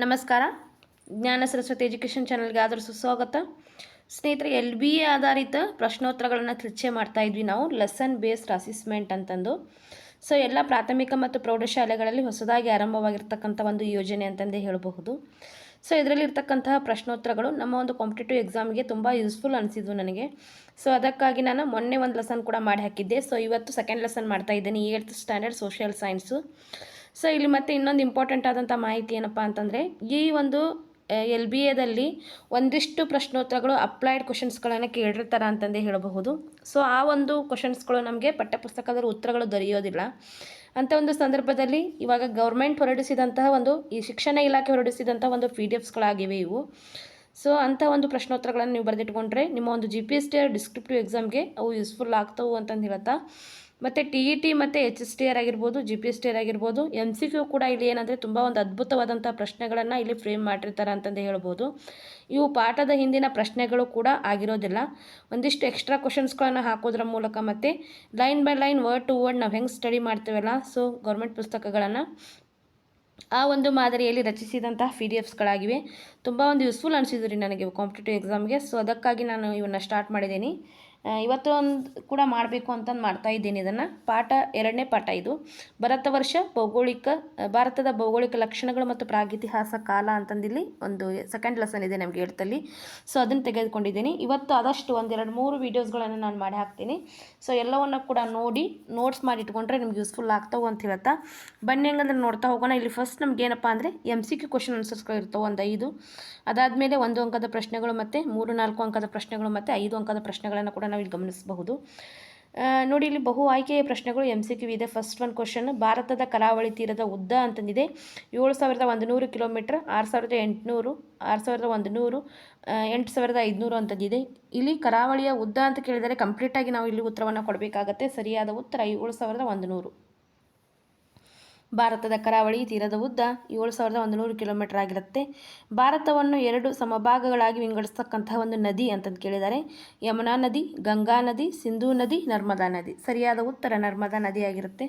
ನಮಸ್ಕಾರ. ಜ್ಞಾನ ಸರಸ್ವತಿ ಎಜುಕೇಷನ್ ಚಾನಲ್ಗೆ ಆದರೂ ಸುಸ್ವಾಗತ ಸ್ನೇಹಿತರೆ, ಎಲ್ ಬಿ ಎ ಆಧಾರಿತ ಪ್ರಶ್ನೋತ್ತರಗಳನ್ನು ಚರ್ಚೆ ಮಾಡ್ತಾ ಇದ್ವಿ ನಾವು ಲೆಸನ್ ಬೇಸ್ಡ್ ಅಸೆಸ್ಮೆಂಟ್ ಅಂತಂದು. ಸೊ ಎಲ್ಲ ಪ್ರಾಥಮಿಕ ಮತ್ತು ಪ್ರೌಢಶಾಲೆಗಳಲ್ಲಿ ಹೊಸದಾಗಿ ಆರಂಭವಾಗಿರ್ತಕ್ಕಂಥ ಒಂದು ಯೋಜನೆ ಅಂತಂದೇ ಹೇಳಬಹುದು. ಸೊ ಇದರಲ್ಲಿರ್ತಕ್ಕಂತಹ ಪ್ರಶ್ನೋತ್ತರಗಳು ನಮ್ಮ ಒಂದು ಕಾಂಪಿಟೇಟಿವ್ ಎಕ್ಸಾಮ್ಗೆ ತುಂಬ ಯೂಸ್ಫುಲ್ ಅನಿಸಿದ್ವು ನನಗೆ. ಸೊ ಅದಕ್ಕಾಗಿ ನಾನು ಮೊನ್ನೆ ಒಂದು ಲೆಸನ್ ಕೂಡ ಮಾಡಿ ಹಾಕಿದ್ದೆ. ಸೊ ಇವತ್ತು ಸೆಕೆಂಡ್ ಲೆಸನ್ ಮಾಡ್ತಾ ಇದ್ದೀನಿ ಏಳ್ತ್ ಸ್ಟ್ಯಾಂಡರ್ಡ್ ಸೋಷಿಯಲ್ ಸೈನ್ಸು ಸೊ ಇಲ್ಲಿ ಮತ್ತೆ ಇನ್ನೊಂದು ಇಂಪಾರ್ಟೆಂಟ್ ಆದಂಥ ಮಾಹಿತಿ ಏನಪ್ಪ ಅಂತಂದರೆ, ಈ ಒಂದು ಎಲ್ ಬಿ ಎದಲ್ಲಿ ಒಂದಿಷ್ಟು ಪ್ರಶ್ನೋತ್ತರಗಳು ಅಪ್ಲೈಡ್ ಕ್ವಶನ್ಸ್ಗಳನ್ನು ಕೇಳಿರ್ತಾರೆ ಅಂತಂದೇ ಹೇಳಬಹುದು. ಸೊ ಆ ಒಂದು ಕ್ವಶನ್ಸ್ಗಳು ನಮಗೆ ಪಠ್ಯಪುಸ್ತಕದ ಉತ್ತರಗಳು ದೊರೆಯೋದಿಲ್ಲ. ಅಂಥ ಒಂದು ಸಂದರ್ಭದಲ್ಲಿ ಇವಾಗ ಗೌರ್ಮೆಂಟ್ ಹೊರಡಿಸಿದಂತಹ ಒಂದು, ಈ ಶಿಕ್ಷಣ ಇಲಾಖೆ ಹೊರಡಿಸಿದಂಥ ಒಂದು ಪಿ ಡಿ ಎಫ್ಸ್ಗಳಾಗಿವೆ ಇವು. ಸೊ ಅಂಥ ಒಂದು ಪ್ರಶ್ನೋತ್ತರಗಳನ್ನು ನೀವು ಬರೆದಿಟ್ಕೊಂಡ್ರೆ, ನಿಮ್ಮ ಒಂದು G P S T descriptive ಎಕ್ಸಾಮ್ಗೆ ಅವು ಯೂಸ್ಫುಲ್ ಆಗ್ತವೆ ಅಂತಂದು ಹೇಳ್ತಾ ಮತ್ತು ಟಿ ಇ ಟಿ ಮತ್ತು ಎಚ್ ಎಸ್ ಟಿ ಆರ್ ಆಗಿರ್ಬೋದು, G P S T R ಆಗಿರ್ಬೋದು ಎಂ ಸಿ ಕ್ಯೂ ಕೂಡ ಇಲ್ಲಿ ಏನಂದರೆ ತುಂಬ ಒಂದು ಅದ್ಭುತವಾದಂಥ ಪ್ರಶ್ನೆಗಳನ್ನು ಇಲ್ಲಿ ಫ್ರೇಮ್ ಮಾಡಿರ್ತಾರೆ ಅಂತಂದು ಹೇಳ್ಬೋದು. ಇವು ಪಾಠದ ಹಿಂದಿನ ಪ್ರಶ್ನೆಗಳು ಕೂಡ ಆಗಿರೋದಿಲ್ಲ. ಒಂದಿಷ್ಟು ಎಕ್ಸ್ಟ್ರಾ ಕ್ವಶನ್ಸ್ಗಳನ್ನು ಹಾಕೋದ್ರ ಮೂಲಕ ಮತ್ತು line by line word to word ನಾವು ಹೆಂಗೆ ಸ್ಟಡಿ ಮಾಡ್ತೀವಲ್ಲ ಸೊ ಗೌರ್ಮೆಂಟ್ ಪುಸ್ತಕಗಳನ್ನು ಆ ಒಂದು ಮಾದರಿಯಲ್ಲಿ ರಚಿಸಿದಂತಹ ಪಿ ಡಿ ಎಫ್ಸ್ಗಳಾಗಿವೆ ತುಂಬ ಒಂದು ಯೂಸ್ಫುಲ್ ಅನಿಸಿದ್ರಿ ನನಗೆ ಕಾಂಪಿಟೇಟಿವ್ ಎಕ್ಸಾಮ್ಗೆ ಸೊ ಅದಕ್ಕಾಗಿ ನಾನು ಇವನ್ನ ಸ್ಟಾರ್ಟ್ ಮಾಡಿದ್ದೀನಿ. ಇವತ್ತು ಒಂದು ಕೂಡ ಮಾಡಬೇಕು ಅಂತಂದು ಮಾಡ್ತಾ ಇದ್ದೀನಿ ಇದನ್ನು. ಪಾಠ ಎರಡನೇ ಪಾಠ ಇದು. ಭಾರತ ವರ್ಷ ಭೌಗೋಳಿಕ ಭಾರತದ ಭೌಗೋಳಿಕ ಲಕ್ಷಣಗಳು ಮತ್ತು ಪ್ರಾಗಿತಿಹಾಸ ಕಾಲ ಅಂತಂದಿಲ್ಲಿ ಒಂದು ಸೆಕೆಂಡ್ ಲೆಸನ್ ಇದೆ ನಮಗೆ ಹೇಳ್ತಲ್ಲಿ. ಸೊ ಅದನ್ನು ತೆಗೆದುಕೊಂಡಿದ್ದೀನಿ. ಇವತ್ತು ಆದಷ್ಟು ಒಂದೆರಡು ಮೂರು ವೀಡಿಯೋಸ್ಗಳನ್ನು ನಾನು ಮಾಡಿ ಹಾಕ್ತೀನಿ. ಸೊ ಎಲ್ಲವನ್ನು ಕೂಡ ನೋಡಿ ನೋಟ್ಸ್ ಮಾಡಿ ಇಟ್ಕೊಂಡ್ರೆ ನಿಮ್ಗೆ ಯೂಸ್ಫುಲ್ ಆಗ್ತಾವೆ ಅಂತ ಹೇಳ್ತಾ. ಬನ್ನಿ ಹೆಂಗಂದ್ರೆ ನೋಡ್ತಾ ಹೋಗೋಣ. ಇಲ್ಲಿ ಫಸ್ಟ್ ನಮ್ಗೆ ಏನಪ್ಪ ಅಂದರೆ ಎಂ ಸಿ ಕ್ಯೂ ಕ್ವಶನ್ ಆನ್ಸರ್ಸ್ಗಳು ಇರ್ತವೆ, ಒಂದು ಐದು. ಅದಾದಮೇಲೆ ಒಂದು ಅಂಕದ ಪ್ರಶ್ನೆಗಳು ಮತ್ತು, ಮೂರು ನಾಲ್ಕು ಅಂಕದ ಪ್ರಶ್ನೆಗಳು ಮತ್ತು, ಐದು ಅಂಕದ ಪ್ರಶ್ನೆಗಳನ್ನು ಕೂಡ ನಾವು ಇಲ್ಲಿ ಗಮನಿಸಬಹುದು ನೋಡಿ, ಇಲ್ಲಿ ಬಹು ಆಯ್ಕೆಯ ಪ್ರಶ್ನೆಗಳು ಎಂ ಸಿ ಕ್ಯೂ ಇದೆ. ಫಸ್ಟ್ ಒನ್ ಕ್ವಶನ್ ಭಾರತದ ಕರಾವಳಿ ತೀರದ ಉದ್ದ ಅಂತಂದಿದೆ. ಏಳು ಸಾವಿರದ ಒಂದು ನೂರು ಕಿಲೋಮೀಟ್ರ್, ಆರು ಸಾವಿರದ ಎಂಟುನೂರು, ಆರು ಸಾವಿರದ ಒಂದು ನೂರು ಎಂಟು ಸಾವಿರದ ಐದುನೂರು ಅಂತಂದಿದೆ. ಇಲ್ಲಿ ಕರಾವಳಿಯ ಉದ್ದ ಅಂತ ಕೇಳಿದರೆ ಕಂಪ್ಲೀಟಾಗಿ ನಾವು ಇಲ್ಲಿ ಉತ್ತರವನ್ನು ಕೊಡಬೇಕಾಗತ್ತೆ. ಸರಿಯಾದ ಉತ್ತರ, ಏಳು ಸಾವಿರದ ಒಂದು ನೂರು ಭಾರತದ ಕರಾವಳಿ ತೀರದ ಉದ್ದ ಏಳು ಸಾವಿರದ ಒಂದು ನೂರು ಕಿಲೋಮೀಟರ್ ಆಗಿರುತ್ತೆ. ಭಾರತವನ್ನು ಎರಡು ಸಮಭಾಗಗಳಾಗಿ ವಿಂಗಡಿಸ್ತಕ್ಕಂತಹ ಒಂದು ನದಿ ಅಂತಂದು ಕೇಳಿದ್ದಾರೆ. ಯಮುನಾ ನದಿ, ಗಂಗಾ ನದಿ, ಸಿಂಧೂ ನದಿ, ನರ್ಮದಾ ನದಿ. ಸರಿಯಾದ ಉತ್ತರ ನರ್ಮದಾ ನದಿ ಆಗಿರುತ್ತೆ.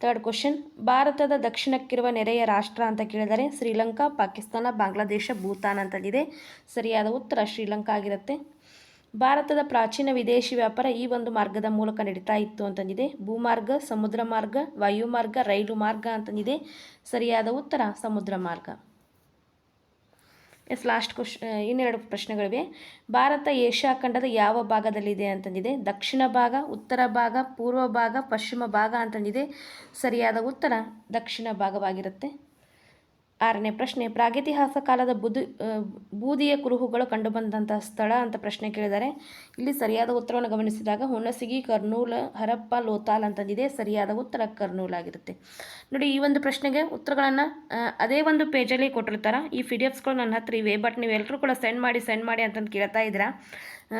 ಥರ್ಡ್ ಕ್ವಶನ್, ಭಾರತದ ದಕ್ಷಿಣಕ್ಕಿರುವ ನೆರೆಯ ರಾಷ್ಟ್ರ ಅಂತ ಕೇಳಿದರೆ ಶ್ರೀಲಂಕಾ, ಪಾಕಿಸ್ತಾನ, ಬಾಂಗ್ಲಾದೇಶ, ಭೂತಾನ್ ಅಂತಂದಿದೆ. ಸರಿಯಾದ ಉತ್ತರ ಶ್ರೀಲಂಕಾ ಆಗಿರುತ್ತೆ. ಭಾರತದ ಪ್ರಾಚೀನ ವಿದೇಶಿ ವ್ಯಾಪಾರ ಈ ಒಂದು ಮಾರ್ಗದ ಮೂಲಕ ನಡೀತಾ ಇತ್ತು ಅಂತಂದಿದೆ. ಭೂಮಾರ್ಗ, ಸಮುದ್ರ ಮಾರ್ಗ, ವಾಯುಮಾರ್ಗ, ರೈಲು ಮಾರ್ಗ ಅಂತಂದಿದೆ. ಸರಿಯಾದ ಉತ್ತರ, ಸಮುದ್ರ ಮಾರ್ಗ. ಎಸ್ ಲಾಸ್ಟ್ ಕ್ವಶ್ ಇನ್ನೆರಡು ಪ್ರಶ್ನೆಗಳಿವೆ. ಭಾರತ ಏಷ್ಯಾ ಖಂಡದ ಯಾವ ಭಾಗದಲ್ಲಿದೆ ಅಂತಂದಿದೆ. ದಕ್ಷಿಣ ಭಾಗ, ಉತ್ತರ ಭಾಗ, ಪೂರ್ವ ಭಾಗ, ಪಶ್ಚಿಮ ಭಾಗ ಅಂತಂದಿದೆ. ಸರಿಯಾದ ಉತ್ತರ ದಕ್ಷಿಣ ಭಾಗವಾಗಿರುತ್ತೆ. ಆರನೇ ಪ್ರಶ್ನೆ ಪ್ರಾಗಿತಿಹಾಸ ಕಾಲದ ಬುದು ಬೂದಿಯ ಕುರುಹುಗಳು ಕಂಡುಬಂದಂತಹ ಸ್ಥಳ ಅಂತ ಪ್ರಶ್ನೆ ಕೇಳಿದ್ದಾರೆ. ಇಲ್ಲಿ ಸರಿಯಾದ ಉತ್ತರವನ್ನು ಗಮನಿಸಿದಾಗ ಹುಣಸಗಿ, ಕರ್ನೂಲ್, ಹರಪ್ಪ, ಲೋತಾಲ್ ಅಂತಂದಿದೆ ಸರಿಯಾದ ಉತ್ತರ ಕರ್ನೂಲ್ ಆಗಿರುತ್ತೆ. ನೋಡಿ, ಈ ಒಂದು ಪ್ರಶ್ನೆಗೆ ಉತ್ತರಗಳನ್ನು ಅದೇ ಒಂದು ಪೇಜಲ್ಲಿ ಕೊಟ್ಟಿರ್ತಾರೆ. ಈ ಪಿ ಡಿ ಎಫ್ಸ್ಗಳು ನನ್ನ ಹತ್ರ ಇವೆ, ಬಟ್ ನೀವು ಎಲ್ಲರೂ ಕೂಡ ಸೆಂಡ್ ಮಾಡಿ ಸೆಂಡ್ ಮಾಡಿ ಅಂತಂದು ಕೇಳ್ತಾ ಇದ್ದೀರಾ?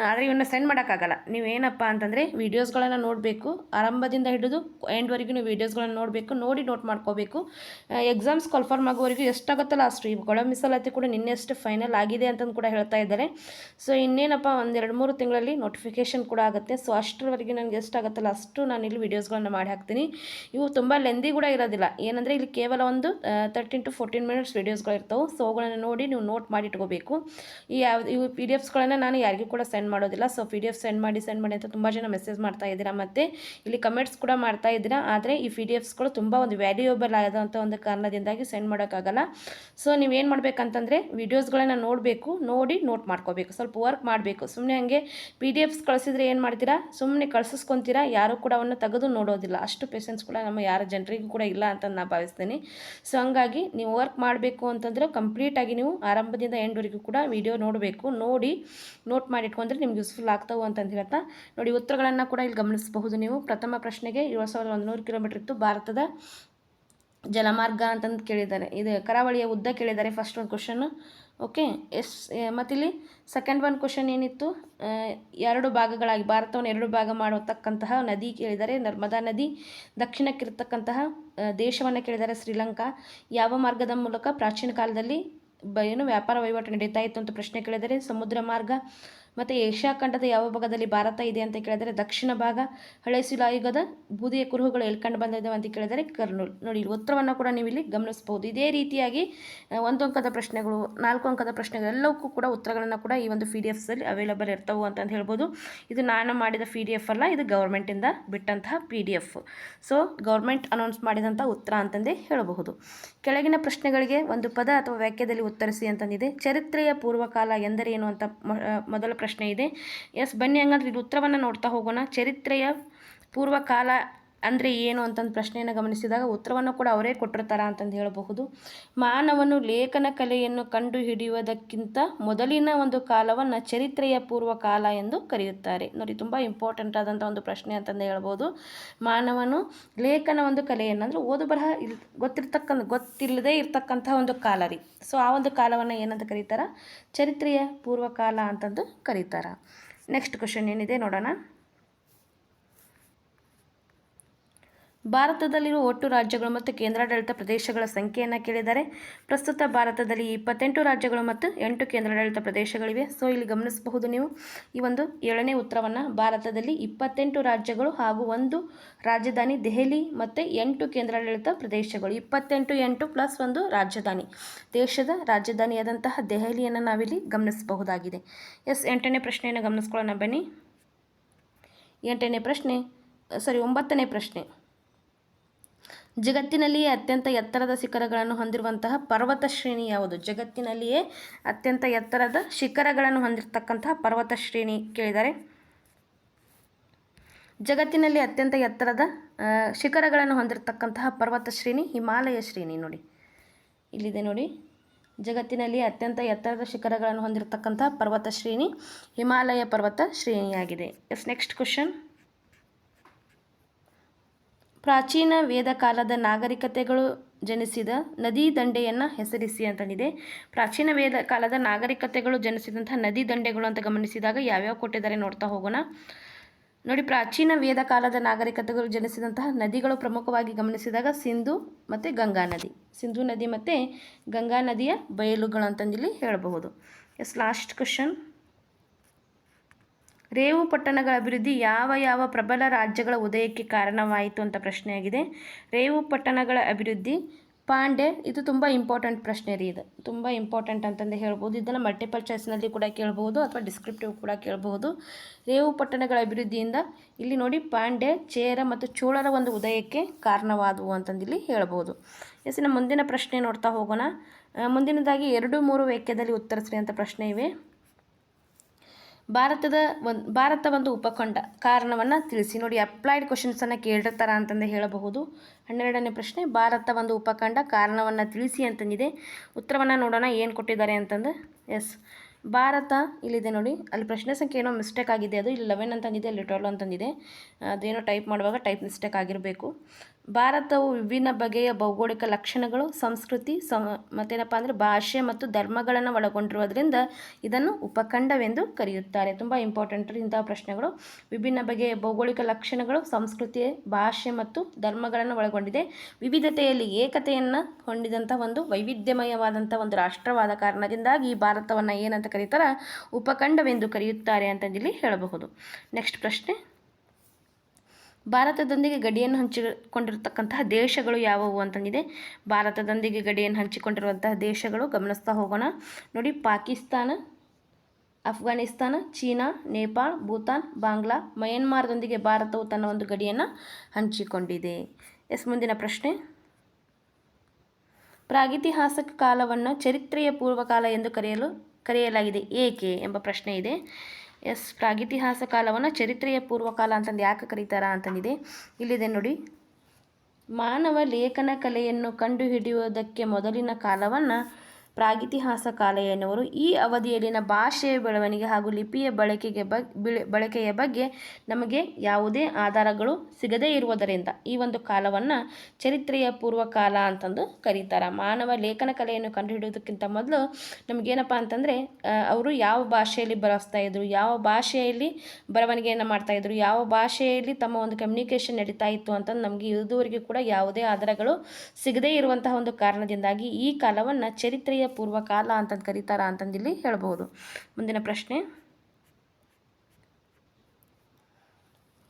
ಆದರೆ ಇವನ್ನ ಸೆಂಡ್ ಮಾಡೋಕ್ಕಾಗಲ್ಲ. ನೀವೇನಪ್ಪ ಅಂತಂದರೆ ವೀಡಿಯೋಸ್ಗಳನ್ನು ನೋಡಬೇಕು, ಆರಂಭದಿಂದ ಹಿಡಿದು ಎಂಡ್ವರೆಗೂ ನೀವು ವೀಡಿಯೋಸ್ಗಳನ್ನು ನೋಡಬೇಕು, ನೋಡಿ ನೋಟ್ ಮಾಡ್ಕೋಬೇಕು. ಎಕ್ಸಾಮ್ಸ್ ಕನ್ಫರ್ಮ್ ಆಗೋವರೆಗೂ ಎಷ್ಟಾಗುತ್ತಲ್ಲ ಅಷ್ಟು ಒಳ ಮೀಸಲಾತಿ ಕೂಡ ನಿನ್ನೆಷ್ಟು ಫೈನಲ್ ಆಗಿದೆ ಅಂತಂದು ಕೂಡ ಹೇಳ್ತಾ ಇದ್ದಾರೆ. ಸೊ ಇನ್ನೇನಪ್ಪ ಒಂದೆರಡು ಮೂರು ತಿಂಗಳಲ್ಲಿ ನೋಟಿಫಿಕೇಷನ್ ಕೂಡ ಆಗುತ್ತೆ. ಸೊ ಅಷ್ಟರವರೆಗೆ ನನಗೆ ಎಷ್ಟಾಗುತ್ತಲ್ಲ ಅಷ್ಟು ನಾನು ಇಲ್ಲಿ ವೀಡಿಯೋಸ್ಗಳನ್ನು ಮಾಡಿ ಹಾಕ್ತೀನಿ. ಇವು ತುಂಬ ಲೆಂದಿ ಕೂಡ ಇರೋದಿಲ್ಲ. ಏನಂದರೆ ಇಲ್ಲಿ ಕೇವಲ ಒಂದು ತರ್ಟೀನ್ ಟು ಫೋರ್ಟೀನ್ ಮಿನಿಟ್ಸ್ ವೀಡಿಯೋಸ್ಗಳು ಇರ್ತವೆ. ಸೊ ಅವುಗಳನ್ನು ನೋಡಿ ನೀವು ನೋಟ್ ಮಾಡಿ ಇಟ್ಕೋಬೇಕು. ಈ ಯಾವ, ಇವು ಪಿ ಡಿ ಎಫ್ಸ್ಗಳನ್ನು ನಾನು ಯಾರಿಗೂ ಕೂಡ ಸೆಂಡ್ ಮಾಡೋದಿಲ್ಲ. So P D F send ಮಾಡಿ ಸೆಂಡ್ ಮಾಡಿ ಅಂತ ತುಂಬ ಜನ ಮೆಸೇಜ್ ಮಾಡ್ತಾ ಇದ್ದೀರಾ. ಮತ್ತು ಇಲ್ಲಿ ಕಮೆಂಟ್ಸ್ ಕೂಡ ಮಾಡ್ತಾ ಇದ್ದೀರಾ. ಆದರೆ ಈ ಪಿ ಡಿ ಎಫ್ಸ್ಗಳು ತುಂಬ ಒಂದು ವ್ಯಾಲ್ಯೂಯಬಲ್ ಆದಂಥ ಒಂದು ಕಾರಣದಿಂದಾಗಿ ಸೆಂಡ್ ಮಾಡೋಕ್ಕಾಗಲ್ಲ. ಸೊ ನೀವೇನು ಮಾಡಬೇಕಂತಂದರೆ ವೀಡಿಯೋಸ್ಗಳನ್ನ ನೋಡಬೇಕು. ನೋಡಿ ನೋಟ್ ಮಾಡ್ಕೋಬೇಕು. ಸ್ವಲ್ಪ ವರ್ಕ್ ಮಾಡಬೇಕು. ಸುಮ್ಮನೆ ಹಂಗೆ ಪಿ ಡಿ ಎಫ್ಸ್ ಕಳಿಸಿದ್ರೆ ಏನು ಮಾಡ್ತೀರಾ? ಸುಮ್ಮನೆ ಕಳ್ಸಿಸ್ಕೊತೀರಾ? ಯಾರು ಕೂಡ ಅವನ್ನು ತೆಗೆದು ನೋಡೋದಿಲ್ಲ. ಅಷ್ಟು ಪೇಷನ್ಸ್ ಕೂಡ ನಮ್ಮ ಯಾರ ಜನರಿಗೂ ಕೂಡ ಇಲ್ಲ ಅಂತ ನಾನು ಭಾವಿಸ್ತೀನಿ. ಸೊ ಹಂಗಾಗಿ ನೀವು ವರ್ಕ್ ಮಾಡಬೇಕು ಅಂತಂದರೆ ಕಂಪ್ಲೀಟಾಗಿ ನೀವು ಆರಂಭದಿಂದ ಎಂಡ್ವರೆಗೂ ಕೂಡ ವಿಡಿಯೋ ನೋಡಬೇಕು. ನೋಡಿ ನೋಟ್ ಮಾಡಿ ಇಟ್ಕೊಂಡ್ರೆ ನಿಮ್ಗೆ ಯೂಸ್ಫುಲ್ ಆಗ್ತಾವೆ ಅಂತಂದು ಹೇಳ್ತಾ. ನೋಡಿ, ಉತ್ತರಗಳನ್ನು ಕೂಡ ಇಲ್ಲಿ ಗಮನಿಸಬಹುದು ನೀವು. ಪ್ರಥಮ ಪ್ರಶ್ನೆಗೆ ಏಳು ಸಾವಿರದ ಒಂದುನೂರು ಕಿಲೋಮೀಟರ್ ಇತ್ತು ಭಾರತದ ಜಲಮಾರ್ಗ ಅಂತಂದು ಕೇಳಿದ್ದಾರೆ. ಇದು ಕರಾವಳಿಯ ಉದ್ದ ಕೇಳಿದ್ದಾರೆ ಫಸ್ಟ್ ಒಂದು ಕ್ವಶನ್ನು ಓಕೆ ಎಸ್ ಮತ್ತಿಲ್ಲಿ ಸೆಕೆಂಡ್ ಒನ್ ಕ್ವಶನ್ ಏನಿತ್ತು? ಎರಡು ಭಾಗಗಳಾಗಿ, ಭಾರತವನ್ನು ಎರಡು ಭಾಗ ಮಾಡತಕ್ಕಂತಹ ನದಿ ಕೇಳಿದ್ದಾರೆ. ನರ್ಮದಾ ನದಿ, ದಕ್ಷಿಣಕ್ಕಿರ್ತಕ್ಕಂತಹ ದೇಶವನ್ನು ಕೇಳಿದ್ದಾರೆ ಶ್ರೀಲಂಕಾ. ಯಾವ ಮಾರ್ಗದ ಮೂಲಕ ಪ್ರಾಚೀನ ಕಾಲದಲ್ಲಿ ಏನು ವ್ಯಾಪಾರ ವಹಿವಾಟು ನಡೀತಾ ಇತ್ತು ಅಂತ ಪ್ರಶ್ನೆ ಕೇಳಿದರೆ ಸಮುದ್ರ ಮಾರ್ಗ ಮತ್ತು ಏಷ್ಯಾ ಖಂಡದ ಯಾವ ಭಾಗದಲ್ಲಿ ಭಾರತ ಇದೆ ಅಂತ ಕೇಳಿದರೆ ದಕ್ಷಿಣ ಭಾಗ, ಹಳೆ ಶಿಲಾಯುಗದ ಬೂದಿಯ ಕುರುಹುಗಳು ಎಲ್ಲಿ ಕಂಡು ಬಂದಿದ್ದಾವೆ ಅಂತ ಕೇಳಿದರೆ ಕರ್ನೂಲ್. ನೋಡಿ ಉತ್ತರವನ್ನು ಕೂಡ ನೀವು ಇಲ್ಲಿ ಗಮನಿಸಬಹುದು ಇದೇ ರೀತಿಯಾಗಿ ಒಂದು ಅಂಕದ ಪ್ರಶ್ನೆಗಳು, ನಾಲ್ಕು ಅಂಕದ ಪ್ರಶ್ನೆಗಳು ಎಲ್ಲವಕ್ಕೂ ಕೂಡ ಉತ್ತರಗಳನ್ನು ಕೂಡ ಈ ಒಂದು ಪಿ ಡಿ ಎಫ್ಸಲ್ಲಿ ಅವೈಲಬಲ್ ಇರ್ತವೆ ಅಂತಂದು ಹೇಳ್ಬೋದು. ಇದು ನಾನು ಮಾಡಿದ ಪಿ ಡಿ ಎಫ್ ಅಲ್ಲ, ಇದು ಗೌರ್ಮೆಂಟಿಂದ ಬಿಟ್ಟಂತಹ P D F so government announce ಮಾಡಿದಂಥ ಉತ್ತರ ಅಂತಂದೇ ಹೇಳಬಹುದು. ಕೆಳಗಿನ ಪ್ರಶ್ನೆಗಳಿಗೆ ಒಂದು ಪದ ಅಥವಾ ವಾಕ್ಯದಲ್ಲಿ ಉತ್ತರಿಸಿ ಅಂತಂದಿದೆ. ಚರಿತ್ರೆಯ ಪೂರ್ವಕಾಲ ಎಂದರೇನು ಅಂತ ಮೊದಲ ಪ್ರಶ್ನೆ ಇದೆ. ಎಸ್ ಬನ್ನಿ ಹಂಗಂದ್ರೆ ಇದು ಉತ್ತರವನ್ನು ನೋಡ್ತಾ ಹೋಗೋಣ. ಚರಿತ್ರೆಯ ಪೂರ್ವಕಾಲ ಅಂದರೆ ಏನು ಅಂತಂದು ಪ್ರಶ್ನೆಯನ್ನು ಗಮನಿಸಿದಾಗ ಉತ್ತರವನ್ನು ಕೂಡ ಅವರೇ ಕೊಟ್ಟಿರ್ತಾರೆ ಅಂತಂದು ಹೇಳಬಹುದು. ಮಾನವನು ಲೇಖನ ಕಲೆಯನ್ನು ಕಂಡು ಹಿಡಿಯುವುದಕ್ಕಿಂತ ಮೊದಲಿನ ಒಂದು ಕಾಲವನ್ನು ಚರಿತ್ರೆಯ ಪೂರ್ವ ಕಾಲ ಎಂದು ಕರೆಯುತ್ತಾರೆ. ನೋಡಿ, ತುಂಬ ಇಂಪಾರ್ಟೆಂಟ್ ಆದಂಥ ಒಂದು ಪ್ರಶ್ನೆ ಅಂತಂದು ಹೇಳ್ಬೋದು ಮಾನವನು ಲೇಖನ ಒಂದು ಕಲೆಯನ್ನು ಅಂದರೆ ಓದು ಬರಹ ಇಲ್ ಗೊತ್ತಿರ್ತಕ್ಕಂಥ, ಗೊತ್ತಿಲ್ಲದೆ ಇರ್ತಕ್ಕಂಥ ಒಂದು ಕಾಲ ರೀ. ಸೊ ಆ ಒಂದು ಕಾಲವನ್ನು ಏನಂತ ಕರೀತಾರ? ಚರಿತ್ರೆಯ ಪೂರ್ವಕಾಲ ಅಂತಂದು ಕರೀತಾರ. ನೆಕ್ಸ್ಟ್ ಕ್ವಶನ್ ಏನಿದೆ ನೋಡೋಣ. ಭಾರತದಲ್ಲಿರುವ ಒಟ್ಟು ರಾಜ್ಯಗಳು ಮತ್ತು ಕೇಂದ್ರಾಡಳಿತ ಪ್ರದೇಶಗಳ ಸಂಖ್ಯೆಯನ್ನು ಕೇಳಿದ್ದಾರೆ ಪ್ರಸ್ತುತ ಭಾರತದಲ್ಲಿ ಇಪ್ಪತ್ತೆಂಟು ರಾಜ್ಯಗಳು ಮತ್ತು ಎಂಟು ಕೇಂದ್ರಾಡಳಿತ ಪ್ರದೇಶಗಳಿವೆ. ಸೊ, ಇಲ್ಲಿ ಗಮನಿಸಬಹುದು ನೀವು. ಈ ಒಂದು ಏಳನೇ ಉತ್ತರವನ್ನು ಭಾರತದಲ್ಲಿ ಇಪ್ಪತ್ತೆಂಟು ರಾಜ್ಯಗಳು ಹಾಗೂ ಒಂದು ರಾಜಧಾನಿ ದೆಹಲಿ ಮತ್ತು ಎಂಟು ಕೇಂದ್ರಾಡಳಿತ ಪ್ರದೇಶಗಳು. ಇಪ್ಪತ್ತೆಂಟು ಎಂಟು ಪ್ಲಸ್ ಒಂದು ರಾಜಧಾನಿ. ದೇಶದ ರಾಜಧಾನಿಯಾದಂತಹ ದೆಹಲಿಯನ್ನು ನಾವಿಲ್ಲಿ ಗಮನಿಸಬಹುದಾಗಿದೆ. ಎಸ್, ಎಂಟನೇ ಪ್ರಶ್ನೆಯನ್ನು ಗಮನಿಸ್ಕೊಳ್ಳೋಣ ಬನ್ನಿ. ಎಂಟನೇ ಪ್ರಶ್ನೆ ಸಾರಿ ಒಂಬತ್ತನೇ ಪ್ರಶ್ನೆ. ಜಗತ್ತಿನಲ್ಲಿಯೇ ಅತ್ಯಂತ ಎತ್ತರದ ಶಿಖರಗಳನ್ನು ಹೊಂದಿರುವಂತಹ ಪರ್ವತ ಶ್ರೇಣಿ ಯಾವುದು? ಜಗತ್ತಿನಲ್ಲಿಯೇ ಅತ್ಯಂತ ಎತ್ತರದ ಶಿಖರಗಳನ್ನು ಹೊಂದಿರತಕ್ಕಂತಹ ಪರ್ವತ ಶ್ರೇಣಿ ಕೇಳಿದ್ದಾರೆ ಜಗತ್ತಿನಲ್ಲಿ ಅತ್ಯಂತ ಎತ್ತರದ ಶಿಖರಗಳನ್ನು ಹೊಂದಿರತಕ್ಕಂತಹ ಪರ್ವತ ಶ್ರೇಣಿ ಹಿಮಾಲಯ ಶ್ರೇಣಿ ನೋಡಿ. ಇಲ್ಲಿದೆ ನೋಡಿ. ಜಗತ್ತಿನಲ್ಲಿ ಅತ್ಯಂತ ಎತ್ತರದ ಶಿಖರಗಳನ್ನು ಹೊಂದಿರತಕ್ಕಂತಹ ಪರ್ವತ ಶ್ರೇಣಿ ಹಿಮಾಲಯ ಪರ್ವತ ಶ್ರೇಣಿಯಾಗಿದೆ. ಎಸ್ ನೆಕ್ಸ್ಟ್ ಕ್ವಶನ್ ಪ್ರಾಚೀನ ವೇದ ಕಾಲದ ನಾಗರಿಕತೆಗಳು ಜನಿಸಿದ ನದಿ ದಂಡೆಯನ್ನು ಹೆಸರಿಸಿ ಅಂತಂದಿದೆ. ಪ್ರಾಚೀನ ವೇದ ಕಾಲದ ನಾಗರಿಕತೆಗಳು ಜನಿಸಿದಂಥ ನದಿ ದಂಡೆಗಳು ಅಂತ ಗಮನಿಸಿದಾಗ ಯಾವ್ಯಾವ ಕೊಟ್ಟಿದ್ದಾರೆ ನೋಡ್ತಾ ಹೋಗೋಣ. ನೋಡಿ, ಪ್ರಾಚೀನ ವೇದ ಕಾಲದ ನಾಗರಿಕತೆಗಳು ಜನಿಸಿದಂತಹ ನದಿಗಳು ಪ್ರಮುಖವಾಗಿ ಗಮನಿಸಿದಾಗ ಸಿಂಧು ಮತ್ತು ಗಂಗಾ ನದಿ. ಸಿಂಧು ನದಿ ಮತ್ತು ಗಂಗಾ ನದಿಯ ಬಯಲುಗಳು ಅಂತಂದಿಲ್ಲಿ ಹೇಳಬಹುದು. ಎಸ್ ಲಾಸ್ಟ್ ಕ್ವಶನ್ ರೇವು ಪಟ್ಟಣಗಳ ಅಭಿವೃದ್ಧಿ ಯಾವ ಯಾವ ಪ್ರಬಲ ರಾಜ್ಯಗಳ ಉದಯಕ್ಕೆ ಕಾರಣವಾಯಿತು ಅಂತ ಪ್ರಶ್ನೆಯಾಗಿದೆ. ರೇವು ಪಟ್ಟಣಗಳ ಅಭಿವೃದ್ಧಿ, ಪಾಂಡೆ, ಇದು ತುಂಬ ಇಂಪಾರ್ಟೆಂಟ್ ಪ್ರಶ್ನೆ ರೀ ಇದು. ತುಂಬ ಇಂಪಾರ್ಟೆಂಟ್ ಅಂತಂದು ಹೇಳ್ಬೋದು. ಇದನ್ನು ಮಲ್ಟಿಪಲ್ ಚಾಯ್ಸ್ನಲ್ಲಿ ಕೂಡ ಕೇಳಬಹುದು ಅಥವಾ ಡಿಸ್ಕ್ರಿಪ್ಟಿವ್ ಕೂಡ ಕೇಳಬಹುದು. ರೇವು ಪಟ್ಟಣಗಳ ಅಭಿವೃದ್ಧಿಯಿಂದ ಇಲ್ಲಿ ನೋಡಿ ಪಾಂಡೆ, ಚೇರ ಮತ್ತು ಚೋಳರ ಒಂದು ಉದಯಕ್ಕೆ ಕಾರಣವಾದವು ಅಂತಂದು ಇಲ್ಲಿ ಹೇಳ್ಬೋದು. ಎಸ್ ಮುಂದಿನ ಪ್ರಶ್ನೆ ನೋಡ್ತಾ ಹೋಗೋಣ. ಮುಂದಿನದಾಗಿ ಎರಡು ಮೂರು ವಾಕ್ಯದಲ್ಲಿ ಉತ್ತರಿಸ್ರಿ ಅಂತ ಪ್ರಶ್ನೆ ಇವೆ. ಭಾರತದ ಒಂದು, ಭಾರತ ಒಂದು ಉಪಖಂಡ. ಕಾರಣವನ್ನು ತಿಳಿಸಿ. ನೋಡಿ ಅಪ್ಲೈಡ್ ಕ್ವಶನ್ಸನ್ನು ಕೇಳಿರ್ತಾರ ಅಂತಂದು ಹೇಳಬಹುದು. ಹನ್ನೆರಡನೇ ಪ್ರಶ್ನೆ, ಭಾರತ ಒಂದು ಉಪಖಂಡ, ಕಾರಣವನ್ನು ತಿಳಿಸಿ ಅಂತಂದಿದೆ. ಉತ್ತರವನ್ನು ನೋಡೋಣ, ಏನು ಕೊಟ್ಟಿದ್ದಾರೆ ಅಂತಂದು. ಎಸ್. ಭಾರತ, ಇಲ್ಲಿದೆ ನೋಡಿ. ಅಲ್ಲಿ ಪ್ರಶ್ನೆ ಸಂಖ್ಯೆ ಏನೋ ಮಿಸ್ಟೇಕ್ ಆಗಿದೆ. ಅದು ಇಲ್ಲಿ ಲೆವೆನ್ ಅಂತಂದಿದೆ, ಅಲ್ಲಿ ಟ್ವೆಲ್ ಅಂತಂದಿದೆ. ಅದೇನೋ ಟೈಪ್ ಮಾಡುವಾಗ ಟೈಪ್ ಮಿಸ್ಟೇಕ್ ಆಗಿರಬೇಕು. ಭಾರತವು ವಿಭಿನ್ನ ಬಗೆಯ ಭೌಗೋಳಿಕ ಲಕ್ಷಣಗಳು, ಸಂಸ್ಕೃತಿ ಸಮ ಮತ್ತೇನಪ್ಪ ಅಂದರೆ ಭಾಷೆ ಮತ್ತು ಧರ್ಮಗಳನ್ನು ಒಳಗೊಂಡಿರುವುದರಿಂದ ಇದನ್ನು ಉಪಖಂಡವೆಂದು ಕರೆಯುತ್ತಾರೆ. ತುಂಬ ಇಂಪಾರ್ಟೆಂಟ್ ಇಂತಹ ಪ್ರಶ್ನೆಗಳು. ವಿಭಿನ್ನ ಬಗೆಯ ಭೌಗೋಳಿಕ ಲಕ್ಷಣಗಳು, ಸಂಸ್ಕೃತಿ, ಭಾಷೆ ಮತ್ತು ಧರ್ಮಗಳನ್ನು ಒಳಗೊಂಡಿದೆ. ವಿವಿಧತೆಯಲ್ಲಿ ಏಕತೆಯನ್ನು ಹೊಂದಿದಂಥ ಒಂದು ವೈವಿಧ್ಯಮಯವಾದಂಥ ಒಂದು ರಾಷ್ಟ್ರವಾದ ಕಾರಣದಿಂದಾಗಿ ಭಾರತವನ್ನು ಏನಂತ ಕರೀತಾರೆ? ಉಪಖಂಡವೆಂದು ಕರೆಯುತ್ತಾರೆ ಅಂತಂದಿಲ್ಲಿ ಹೇಳಬಹುದು. ನೆಕ್ಸ್ಟ್ ಪ್ರಶ್ನೆ. ಭಾರತದೊಂದಿಗೆ ಗಡಿಯನ್ನು ಹಂಚಿಕೊಂಡಿರತಕ್ಕಂತಹ ದೇಶಗಳು ಯಾವುವು ಅಂತಂದಿದೆ. ಭಾರತದೊಂದಿಗೆ ಗಡಿಯನ್ನು ಹಂಚಿಕೊಂಡಿರುವಂತಹ ದೇಶಗಳು ಗಮನಿಸ್ತಾ ಹೋಗೋಣ. ನೋಡಿ, ಪಾಕಿಸ್ತಾನ, ಅಫ್ಘಾನಿಸ್ತಾನ, ಚೀನಾ, ನೇಪಾಳ, ಭೂತಾನ್, ಬಾಂಗ್ಲಾ, ಮಯನ್ಮಾರ್ದೊಂದಿಗೆ ಭಾರತವು ತನ್ನ ಒಂದು ಗಡಿಯನ್ನು ಹಂಚಿಕೊಂಡಿದೆ. ಎಸ್, ಮುಂದಿನ ಪ್ರಶ್ನೆ. ಪ್ರಾಗಿತಿಹಾಸಿಕ ಕಾಲವನ್ನು ಚರಿತ್ರೆಯ ಪೂರ್ವಕಾಲ ಎಂದು ಕರೆಯಲು, ಕರೆಯಲಾಗಿದೆ ಏಕೆ ಎಂಬ ಪ್ರಶ್ನೆ ಇದೆ. ಎಸ್, ಪ್ರಾಗಿತಿಹಾಸ ಕಾಲವನ್ನು ಚರಿತ್ರೆಯ ಪೂರ್ವಕಾಲ ಅಂತಂದು ಯಾಕೆ ಕರೀತಾರ ಅಂತಂದಿದೆ. ಇಲ್ಲಿದೆ ನೋಡಿ. ಮಾನವ ಲೇಖನ ಕಲೆಯನ್ನು ಕಂಡುಹಿಡಿಯುವುದಕ್ಕೆ ಮೊದಲಿನ ಕಾಲವನ್ನು ಪ್ರಾಗಿತಿಹಾಸ ಕಾಲ ಎನ್ನುವರು ಈ ಅವಧಿಯಲ್ಲಿನ ಭಾಷೆಯ ಬೆಳವಣಿಗೆ ಹಾಗೂ ಲಿಪಿಯ ಬಳಕೆಗೆ ಬಳಕೆಯ ಬಗ್ಗೆ ನಮಗೆ ಯಾವುದೇ ಆಧಾರಗಳು ಸಿಗದೇ ಇರುವುದರಿಂದ ಈ ಒಂದು ಕಾಲವನ್ನು ಚರಿತ್ರೆಯ ಪೂರ್ವಕಾಲ ಅಂತಂದು ಕರೀತಾರೆ. ಮಾನವ ಲೇಖನ ಕಲೆಯನ್ನು ಕಂಡುಹಿಡಿಯೋದಕ್ಕಿಂತ ಮೊದಲು ನಮಗೇನಪ್ಪ ಅಂತಂದರೆ ಅವರು ಯಾವ ಭಾಷೆಯಲ್ಲಿ ಬರೆಸ್ತಾ ಇದ್ರು, ಯಾವ ಭಾಷೆಯಲ್ಲಿ ಬರವಣಿಗೆಯನ್ನು ಮಾಡ್ತಾಯಿದ್ರು ಯಾವ ಭಾಷೆಯಲ್ಲಿ ತಮ್ಮ ಒಂದು ಕಮ್ಯುನಿಕೇಷನ್ ನಡೀತಾ ಇತ್ತು ಅಂತಂದು ನಮಗೆ ಇದುವರೆಗೂ ಕೂಡ ಯಾವುದೇ ಆಧಾರಗಳು ಸಿಗದೇ ಇರುವಂತಹ ಒಂದು ಕಾರಣದಿಂದಾಗಿ ಈ ಕಾಲವನ್ನು ಚರಿತ್ರೆಯ ಪೂರ್ವ ಕಾಲ ಅಂತಂದು ಕರೀತಾರ ಅಂತಂದು ಇಲ್ಲಿ ಹೇಳಬಹುದು. ಮುಂದಿನ ಪ್ರಶ್ನೆ.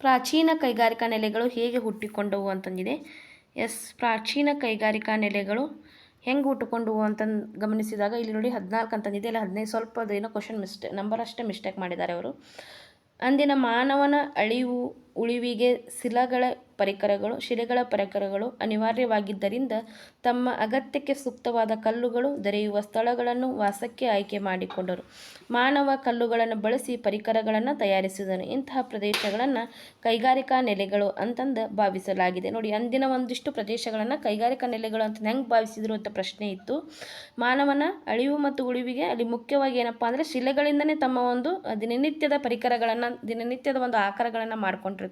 ಪ್ರಾಚೀನ ಕೈಗಾರಿಕಾ ನೆಲೆಗಳು ಹೇಗೆ ಹುಟ್ಟಿಕೊಂಡವು ಅಂತಂದಿದೆ. ಎಸ್, ಪ್ರಾಚೀನ ಕೈಗಾರಿಕಾ ನೆಲೆಗಳು ಹೆಂಗೆ ಹುಟ್ಟಿಕೊಂಡವು ಅಂತಂದು ಗಮನಿಸಿದಾಗ ಇಲ್ಲಿ ನೋಡಿ ಹದಿನಾಲ್ಕು ಅಂತಂದಿದೆ. ಇಲ್ಲ ಹದಿನೈದು ಸ್ವಲ್ಪ ಅದೇನೋ ಕ್ವಶನ್ ಮಿಸ್ಟೇ ನಂಬರ್ ಅಷ್ಟೇ ಮಿಸ್ಟೇಕ್ ಮಾಡಿದ್ದಾರೆ ಅವರು. ಅಂದಿನ ಮಾನವನ ಅಳಿವು ಉಳಿವಿಗೆ ಶಿಲಗಳ ಪರಿಕರಗಳು, ಶಿಲೆಗಳ ಪರಿಕರಗಳು ಅನಿವಾರ್ಯವಾಗಿದ್ದರಿಂದ ತಮ್ಮ ಅಗತ್ಯಕ್ಕೆ ಸೂಕ್ತವಾದ ಕಲ್ಲುಗಳು ದೊರೆಯುವ ಸ್ಥಳಗಳನ್ನು ವಾಸಕ್ಕೆ ಆಯ್ಕೆ ಮಾಡಿಕೊಂಡರು. ಮಾನವ ಕಲ್ಲುಗಳನ್ನು ಬಳಸಿ ಪರಿಕರಗಳನ್ನು ತಯಾರಿಸಿದನು. ಇಂತಹ ಪ್ರದೇಶಗಳನ್ನು ಕೈಗಾರಿಕಾ ನೆಲೆಗಳು ಅಂತಂದು ಭಾವಿಸಲಾಗಿದೆ. ನೋಡಿ, ಅಂದಿನ ಒಂದಿಷ್ಟು ಪ್ರದೇಶಗಳನ್ನು ಕೈಗಾರಿಕಾ ನೆಲೆಗಳು ಅಂತ ಹೆಂಗೆ ಭಾವಿಸಿದ್ರು ಅಂತ ಪ್ರಶ್ನೆ ಇತ್ತು. ಮಾನವನ ಅಳಿವು ಮತ್ತು ಉಳಿವಿಗೆ ಅಲ್ಲಿ ಮುಖ್ಯವಾಗಿ ಏನಪ್ಪ ಅಂದರೆ ಶಿಲೆಗಳಿಂದನೇ ತಮ್ಮ ಒಂದು ದಿನನಿತ್ಯದ ಪರಿಕರಗಳನ್ನು, ದಿನನಿತ್ಯದ ಒಂದು ಆಕಾರಗಳನ್ನು ಮಾಡ್ಕೊಂಡಿರ್ತಾರೆ.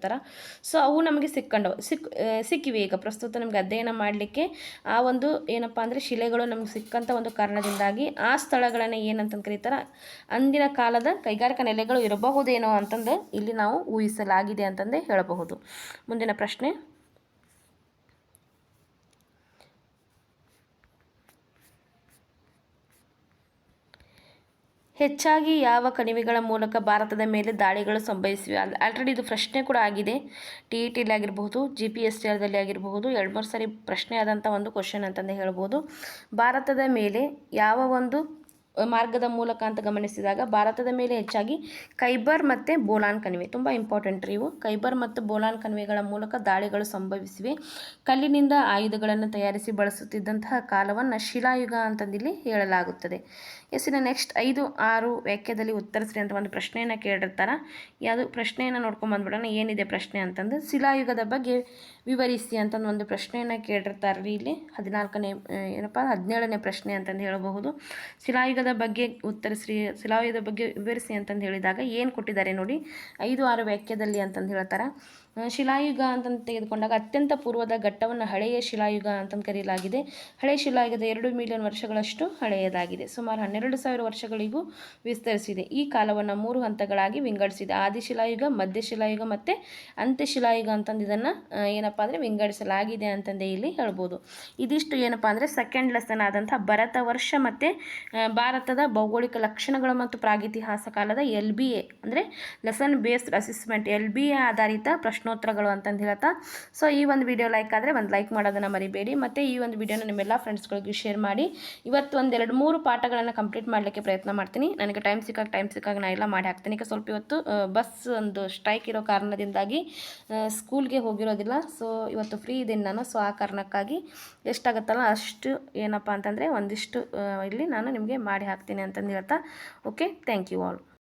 ಸೊ ಅವು ನಮಗೆ ಸಿಕ್ಕಂಡವು. ಸಿಕ್ ಸಿಕ್ಕಿವೆ. ಈಗ ಪ್ರಸ್ತುತ ನಮಗೆ ಅಧ್ಯಯನ ಮಾಡಲಿಕ್ಕೆ ಆ ಒಂದು ಏನಪ್ಪ ಅಂದರೆ ಶಿಲೆಗಳು ನಮ್ಗೆ ಸಿಕ್ಕಂಥ ಒಂದು ಕಾರಣದಿಂದಾಗಿ ಆ ಸ್ಥಳಗಳನ್ನು ಏನಂತಂದು ಕರೀತಾರೆ? ಅಂದಿನ ಕಾಲದ ಕೈಗಾರಿಕಾ ನೆಲೆಗಳು ಇರಬಹುದೇನೋ ಅಂತಂದು ಇಲ್ಲಿ ನಾವು ಊಹಿಸಲಾಗಿದೆ ಅಂತಂದೇ ಹೇಳಬಹುದು. ಮುಂದಿನ ಪ್ರಶ್ನೆ. ಹೆಚ್ಚಾಗಿ ಯಾವ ಕಣಿವೆಗಳ ಮೂಲಕ ಭಾರತದ ಮೇಲೆ ದಾಳಿಗಳು ಸಂಭವಿಸಿವೆ? ಅಲ್, ಆಲ್ರೆಡಿ ಇದು ಪ್ರಶ್ನೆ ಕೂಡ ಆಗಿದೆ. ಟಿ ಇ ಟಿಲಿ ಆಗಿರಬಹುದು, ಜಿ ಪಿ ಎಸ್ ಟಿ ಆಗಿರಬಹುದು, ಎರಡು ಮೂರು ಸಾರಿ ಪ್ರಶ್ನೆ ಆದಂಥ ಒಂದು ಕ್ವಶನ್ ಅಂತಂದು ಹೇಳ್ಬೋದು. ಭಾರತದ ಮೇಲೆ ಯಾವ ಒಂದು ಮಾರ್ಗದ ಮೂಲಕ ಅಂತ ಗಮನಿಸಿದಾಗ, ಭಾರತದ ಮೇಲೆ ಹೆಚ್ಚಾಗಿ ಕೈಬರ್ ಮತ್ತು ಬೋಲಾನ್ ಕಣಿವೆ. ತುಂಬ ಇಂಪಾರ್ಟೆಂಟ್ ರೀ ಇವು. ಕೈಬರ್ ಮತ್ತು ಬೋಲಾನ್ ಕಣಿವೆಗಳ ಮೂಲಕ ದಾಳಿಗಳು ಸಂಭವಿಸಿವೆ. ಕಲ್ಲಿನಿಂದ ಆಯುಧಗಳನ್ನು ತಯಾರಿಸಿ ಬಳಸುತ್ತಿದ್ದಂತಹ ಕಾಲವನ್ನು ಶಿಲಾಯುಗ ಅಂತಂದಿಲ್ಲಿ ಹೇಳಲಾಗುತ್ತದೆ. ಎಸ್ಸಿನ ನೆಕ್ಸ್ಟ್ ಐದು, ಆರು ವಾಕ್ಯದಲ್ಲಿ ಉತ್ತರಿಸ್ರಿ ಅಂತ ಒಂದು ಪ್ರಶ್ನೆಯನ್ನು ಕೇಳಿರ್ತಾರೆ. ಯಾವುದು ಪ್ರಶ್ನೆಯನ್ನು ನೋಡ್ಕೊಂಡು ಬಂದ್ಬಿಡೋಣ. ಏನಿದೆ ಪ್ರಶ್ನೆ ಅಂತಂದು ಶಿಲಾಯುಗದ ಬಗ್ಗೆ ವಿವರಿಸಿ ಅಂತಂದು ಒಂದು ಪ್ರಶ್ನೆಯನ್ನು ಕೇಳಿರ್ತಾರೆ ರೀ ಇಲ್ಲಿ. ಹದಿನಾಲ್ಕನೇ ಏನಪ್ಪ, ಹದಿನೇಳನೇ ಪ್ರಶ್ನೆ ಅಂತಂದು ಹೇಳಬಹುದು. ಶಿಲಾಯುಗದ ಬಗ್ಗೆ ಉತ್ತರಿಸ್ರಿ, ಶಿಲಾಯುಗದ ಬಗ್ಗೆ ವಿವರಿಸಿ ಅಂತಂದು ಹೇಳಿದಾಗ ಏನು ಕೊಟ್ಟಿದ್ದಾರೆ ನೋಡಿ. ಐದು, ಆರು ವಾಕ್ಯದಲ್ಲಿ ಅಂತಂದು ಹೇಳ್ತಾರೆ. ಶಿಲಾಯುಗ ಅಂತಂದು ತೆಗೆದುಕೊಂಡಾಗ ಅತ್ಯಂತ ಪೂರ್ವದ ಘಟ್ಟವನ್ನು ಹಳೆಯ ಶಿಲಾಯುಗ ಅಂತಂದು ಕರೆಯಲಾಗಿದೆ. ಹಳೆಯ ಶಿಲಾಯುಗದ ಎರಡು ಮಿಲಿಯನ್ ವರ್ಷಗಳಷ್ಟು ಹಳೆಯದಾಗಿದೆ. ಸುಮಾರು ಹನ್ನೆರಡು ಸಾವಿರ ವರ್ಷಗಳಿಗೂ ವಿಸ್ತರಿಸಿದೆ. ಈ ಕಾಲವನ್ನು ಮೂರು ಹಂತಗಳಾಗಿ ವಿಂಗಡಿಸಿದೆ. ಆದಿಶಿಲಾಯುಗ ಮಧ್ಯಶಿಲಾಯುಗ ಮತ್ತು ಅಂತ್ಯಶಿಲಾಯುಗ ಅಂತಂದು ಇದನ್ನು ಏನಪ್ಪ ಅಂದರೆ ವಿಂಗಡಿಸಲಾಗಿದೆ ಅಂತಂದೇ ಇಲ್ಲಿ ಹೇಳ್ಬೋದು. ಇದಿಷ್ಟು ಏನಪ್ಪ ಅಂದರೆ ಸೆಕೆಂಡ್ ಲೆಸನ್ ಆದಂಥ ಭರತ ವರ್ಷ ಮತ್ತು ಭಾರತದ ಭೌಗೋಳಿಕ ಲಕ್ಷಣಗಳು ಮತ್ತು ಪ್ರಾಗಿತಿಹಾಸ ಕಾಲದ ಎಲ್ ಬಿ ಎ ಅಂದರೆ lesson based assessment L B A ಆಧಾರಿತ ಪ್ರಶ್ನೋತ್ತರಗಳು ಅಂತಂದು ಹೇಳ್ತಾ ಸೊ ಈ ಒಂದು ವಿಡಿಯೋ ಲೈಕ್ ಆದರೆ ಒಂದು ಲೈಕ್ ಮಾಡೋದನ್ನು ಮರಿಬೇಡಿ. ಮತ್ತು ಈ ಒಂದು ವಿಡಿಯೋನ ನಿಮ್ಮೆಲ್ಲ ಫ್ರೆಂಡ್ಸ್ಗಳಿಗೂ ಶೇರ್ ಮಾಡಿ. ಇವತ್ತು ಒಂದೆರಡು ಮೂರು ಪಾಠಗಳನ್ನು ಕಂಪ್ಲೀಟ್ ಮಾಡಲಿಕ್ಕೆ ಪ್ರಯತ್ನ ಮಾಡ್ತೀನಿ. ನನಗೆ ಟೈಮ್ ಸಿಕ್ಕಾಗ ಟೈಮ್ ಸಿಕ್ಕಾಗ ನಾ ಎಲ್ಲ ಮಾಡಿ ಹಾಕ್ತೀನಿ. ಈಗ ಸ್ವಲ್ಪ ಇವತ್ತು ಬಸ್ ಒಂದು ಸ್ಟ್ರೈಕ್ ಇರೋ ಕಾರಣದಿಂದಾಗಿ ಸ್ಕೂಲ್ಗೆ ಹೋಗಿರೋದಿಲ್ಲ. ಸೊ ಇವತ್ತು ಫ್ರೀ ಇದ್ದೀನಿ ನಾನು. ಸೊ ಆ ಕಾರಣಕ್ಕಾಗಿ ಎಷ್ಟಾಗುತ್ತಲ್ಲ ಅಷ್ಟು ಏನಪ್ಪ ಅಂತಂದರೆ ಒಂದಿಷ್ಟು ಇಲ್ಲಿ ನಾನು ನಿಮಗೆ ಮಾಡಿ ಹಾಕ್ತೀನಿ ಅಂತಂದು ಹೇಳ್ತಾ ಓಕೆ ಥ್ಯಾಂಕ್ ಯು ಆಲ್